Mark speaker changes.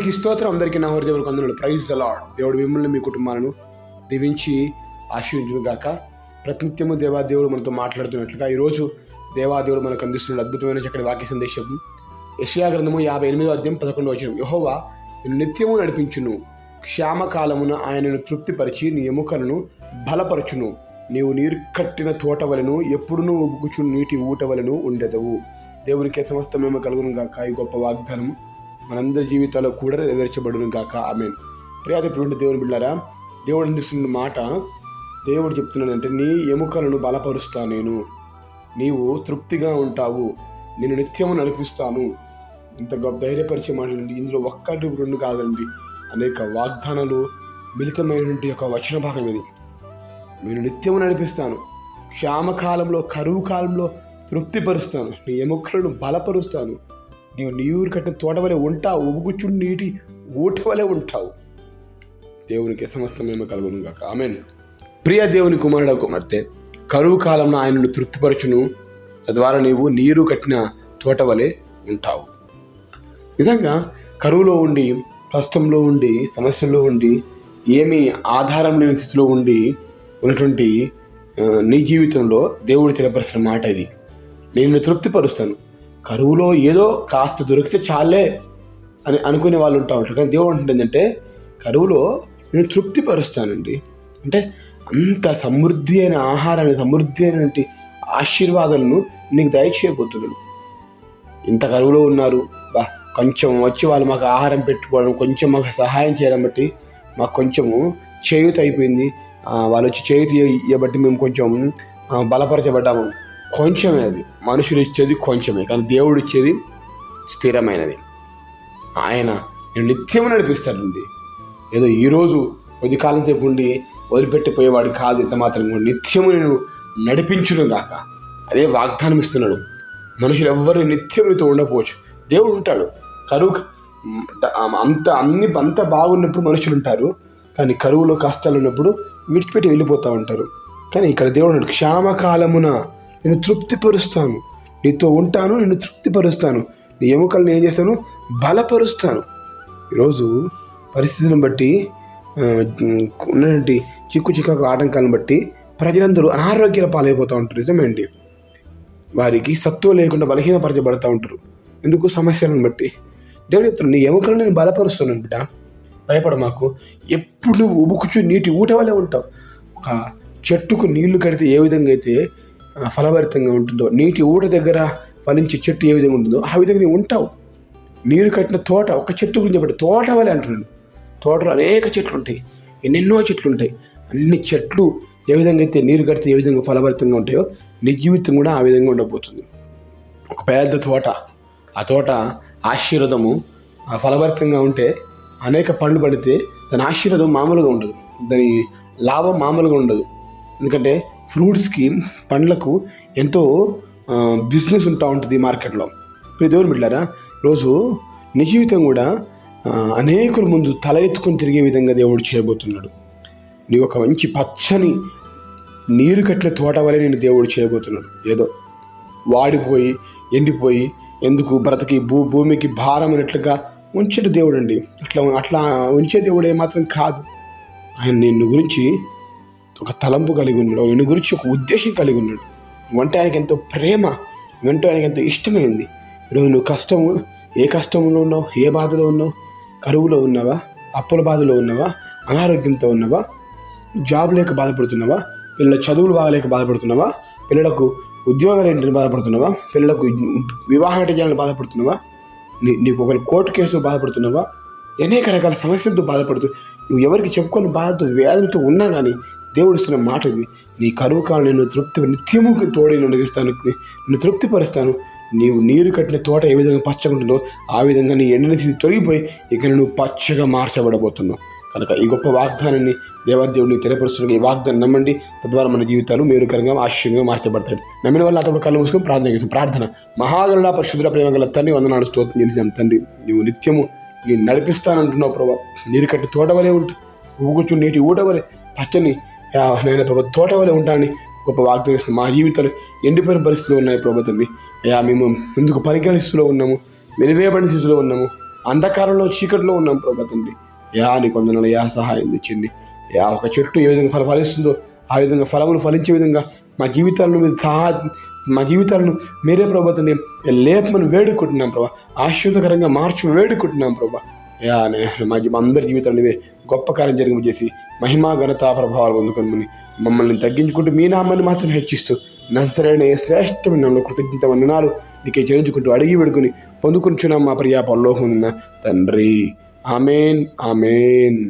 Speaker 1: దేవునికి స్తోత్రం. అందరికీ నా హృదయములకు అందరూ ప్రైజ్ ద లాడ్ దేవుడు మిమ్మల్ని మీ కుటుంబాలను దీవించి ఆశీర్వించును గాక. ప్రతినిత్యము దేవాదేవుడు మనతో మాట్లాడుతున్నట్లుగా ఈరోజు దేవాదేవుడు మనకు అందిస్తున్న అద్భుతమైన చక్కటి వాక్య సందేశం. యషయా గ్రంథము యాభై ఎనిమిదో అధ్యాయం పదకొండు వచ్చిన యహోవా నిత్యము నడిపించును. క్షామకాలమున ఆయనను తృప్తిపరిచి నీ ఎముకలను బలపరచును. నీవు నీరు కట్టిన తోట వలను ఎప్పుడునూ ఉబ్బుకుచు నీటి ఊట వలను ఉండెదవు. దేవునికి సమస్తమేమో కలుగును గాక. ఈ గొప్ప వాగ్దానము మనందరి జీవితాల్లో కూడా నెరవేర్చబడును గాక. ఆమె ప్రియాదిప్పుడు దేవుని బిళ్ళారా దేవుడు అందిస్తున్న మాట దేవుడు చెప్తున్నాడంటే నీ ఎముకలను బలపరుస్తా నేను. నీవు తృప్తిగా ఉంటావు. నేను నిత్యము నడిపిస్తాను. ఇంత గొప్ప ధైర్యపరిచే మాటలండి ఇందులో ఒక్కటి రెండు కాదండి. అనేక వాగ్దానాలు మిళితమైనటువంటి ఒక వచన భాగం ఇది. నేను నిత్యము నడిపిస్తాను. క్షామకాలంలో కరువు కాలంలో తృప్తిపరుస్తాను. నీ ఎముకలను బలపరుస్తాను. నీవు నీరు కట్టిన తోటవలె ఉంటావు ఉబుకుచుండి నీటి ఊటవలే ఉంటావు. దేవునికి సమస్తమేమో కలుగును కాక ఆమెన్. ప్రియ దేవుని కుమారుడు కుమార్తె కరువు కాలంలో ఆయనను తృప్తిపరచును. తద్వారా నీవు నీరు కట్టిన తోట వలె ఉంటావు. నిజంగా కరువులో ఉండి కష్టంలో ఉండి సమస్యల్లో ఉండి ఏమి ఆధారం లేని స్థితిలో ఉండి ఉన్నటువంటి నీ జీవితంలో దేవుడు తెలియపరిచిన మాట ఇది. నేను తృప్తిపరుస్తాను. కరువులో ఏదో కాస్త దొరికితే చాలే అని అనుకునే వాళ్ళు ఉంటా ఉంటారు. కానీ దేవుడు అంటుంది ఏంటంటే కరువులో నేను తృప్తిపరుస్తానండి. అంటే అంత సమృద్ధి అయిన ఆహారాన్ని సమృద్ధి అయినటువంటి ఆశీర్వాదాలను నీకు దయచేయబోతున్నాను. ఇంత కరువులో ఉన్నారు. బా కొంచెం వచ్చి వాళ్ళు మాకు ఆహారం పెట్టుకోవడం కొంచెం మాకు సహాయం చేయడం బట్టి మాకు కొంచెము చేయూత అయిపోయింది. వాళ్ళు వచ్చి చేయూత ఇవ్వబట్టి మేము కొంచెం బలపరచబడ్డాము. కొంచెమే అది మనుషులు ఇచ్చేది కొంచెమే కానీ దేవుడు ఇచ్చేది స్థిరమైనది. ఆయన నేను నిత్యం నడిపిస్తాడండి. ఏదో ఈరోజు కొద్ది కాలం సేపు ఉండి వదిలిపెట్టిపోయేవాడు కాదు ఇంత మాత్రం నిత్యము నేను నడిపించును గాక. అదే వాగ్దానం ఇస్తున్నాడు మనుషులు ఎవ్వరు నిత్యం నీతో ఉండకపోవచ్చు. దేవుడు ఉంటాడు. కరువు అంత అన్ని అంత బాగున్నప్పుడు మనుషులు ఉంటారు కానీ కరువులో కష్టాలు ఉన్నప్పుడు విడిచిపెట్టి వెళ్ళిపోతూ ఉంటారు. కానీ ఇక్కడ దేవుడు క్షామకాలమున నేను తృప్తిపరుస్తాను. నీతో ఉంటాను నేను తృప్తిపరుస్తాను. నీ ఎముకలను ఏం చేస్తాను? బలపరుస్తాను. ఈరోజు పరిస్థితిని బట్టి ఉన్నటువంటి చిక్కు చిక్కు ఆటంకాలను బట్టి ప్రజలందరూ అనారోగ్యాల పాలైపోతూ ఉంటారు. నిజమేంటి? వారికి సత్తువ లేకుండా బలహీనపరచబడుతూ ఉంటారు. ఎందుకు? సమస్యలను బట్టి. దేవుడు చెప్తున్నాడు నీ ఎముకలను నేను బలపరుస్తున్నాను బిడ్డ. భయపడ మాకు. ఎప్పుడు నువ్వు ఉబుకుచు నీటి ఊట వల్లే ఉంటావు. ఒక చెట్టుకు నీళ్ళు కడితే ఏ విధంగా అయితే ఫలభరితంగా ఉంటుందో నీటి ఊట దగ్గర ఫలించే చెట్టు ఏ విధంగా ఉంటుందో ఆ విధంగా నీవు ఉంటావు. నీరు కట్టిన తోట ఒక చెట్టు గురించి చెప్పండి. తోట వలె అంటున్నాడు తోటలో అనేక చెట్లు ఉంటాయి ఎన్నెన్నో చెట్లు ఉంటాయి అన్ని చెట్లు ఏ విధంగా అయితే నీరు కడితే ఏ విధంగా ఫలభరితంగా ఉంటాయో నీ జీవితం కూడా ఆ విధంగా ఉండబోతుంది. ఒక పెద్ద తోట. ఆ తోట ఆశీర్వదము ఫలభరితంగా ఉంటే అనేక పండ్లు పడితే దాని ఆశీర్వాదం మామూలుగా ఉండదు. దాని లాభం మామూలుగా ఉండదు. ఎందుకంటే ఫ్రూట్స్కి పండ్లకు ఎంతో బిజినెస్ ఉంటా ఉంటుంది మార్కెట్లో. ఇప్పుడు దేవుని బిడ్డారా రోజు నీ జీవితం కూడా అనేకుల ముందు తల ఎత్తుకొని తిరిగే విధంగా దేవుడు చేయబోతున్నాడు. నీ ఒక మంచి పచ్చని నీరు కట్టిన తోట వలె నేను దేవుడు చేయబోతున్నాడు. ఏదో వాడిపోయి ఎండిపోయి ఎందుకు బ్రతికి భూ భూమికి భారం అన్నట్లుగా ఉంచడు దేవుడు అండి అట్లా అట్లా ఉంచే దేవుడు ఏమాత్రం కాదు. ఆయన నిన్ను గురించి ఒక తలంపు కలిగి ఉన్నాడు నిన్ను గురించి ఒక ఉద్దేశం కలిగి ఉన్నాడు. వంట ఆయనకి ఎంతో ప్రేమ వెంట ఆయనకి ఎంతో ఇష్టమైంది. ఈరోజు నువ్వు కష్టము ఏ కష్టంలో ఉన్నావు ఏ బాధలో ఉన్నావు? కరువులో ఉన్నావా? అప్పుల బాధలో ఉన్నావా? అనారోగ్యంతో ఉన్నావా? జాబ్ లేక బాధపడుతున్నావా? పిల్లల చదువులు బాగలేక బాధపడుతున్నావా? పిల్లలకు ఉద్యోగాలు ఏంటని బాధపడుతున్నావా? పిల్లలకు వివాహం అంటే చేయాలని బాధపడుతున్నావా? నీ నీకు ఒకరి కోర్టు కేసుతో బాధపడుతున్నావా? అనేక రకాల సమస్యలతో బాధపడుతూ నువ్వు ఎవరికి చెప్పుకొని బాధతో వేదనతో ఉన్నా కానీ దేవుడు ఇస్తున్న మాట ఇది. నీ కరువు కాలం నేను తృప్తి నిత్యము తోడి నడిగిస్తాను నిన్ను తృప్తిపరుస్తాను. నీవు నీరు కట్టిన తోట ఏ విధంగా పచ్చగా ఉంటుందో ఆ విధంగా నీ ఎండని తొలగిపోయి ఇక నువ్వు పచ్చగా మార్చబడబోతున్నావు కనుక ఈ గొప్ప వాగ్దానాన్ని దేవాదేవుడిని తెలియపరుస్తున్న ఈ వాగ్దానం నమ్మండి. తద్వారా మన జీవితాలు మేలుకరంగా ఆశ్చర్యంగా మార్చబడతాయి. నమ్మిన వల్ల అతడు కళ్ళు మూసుకొని ప్రార్థన చేస్తాం ప్రార్థన. మహాగరుడ పరిశుద్ధ ప్రేమ గల తండ్రి వందనాడు స్తోత్రం చేసాం తండ్రి. నువ్వు నిత్యము నేను నడిపిస్తానంటున్నావు ప్రభా. నీరు కట్టి తోట వలె ఉంటా ఊగుచు నీటి ఊట వలె పచ్చని నేను ప్రభు తోట వలె ఉంటానని గొప్ప వాగ్దానం ఇస్తున్నాం మా జీవితాలు ఎండిపోయిన పరిస్థితులు ఉన్నాయి ప్రభా తండ్రి అయ్యా మేము ముందుకు పరికరణ స్థితిలో ఉన్నాము వెలివేయబడిన స్థితిలో ఉన్నాము అంధకారంలో చీకట్లో ఉన్నాం ప్రభా తండ్రి యా నీ కొందనాలు యా సహాయం తెచ్చింది. యా ఒక చెట్టు ఏ విధంగా ఫల ఫలిస్తుందో ఆ విధంగా ఫలములు ఫలించే విధంగా మా జీవితాలను మీరు సహా మా జీవితాలను మీరే ప్రభా లేపమని వేడుకుంటున్నాం ప్రభా. ఆశ్చర్యకరంగా మార్చు వేడుకుంటున్నాం ప్రభా. మా మా అందరి జీవితంలో ఇవే గొప్ప కార్యం జరిగింపజేసి చేసి మహిమా ఘనత ప్రభావాలు పొందుకొని మమ్మల్ని తగ్గించుకుంటూ మీ నామాన్ని మాత్రం హెచ్చిస్తూ నజరైన ఏ శ్రేష్టమైన కృతజ్ఞత వందనాలు నీకే చేయించుకుంటూ అడిగి వేడుకొని పొందుకుంటున్నాం మా ప్రియా పరలోకం తండ్రి. Amen amen.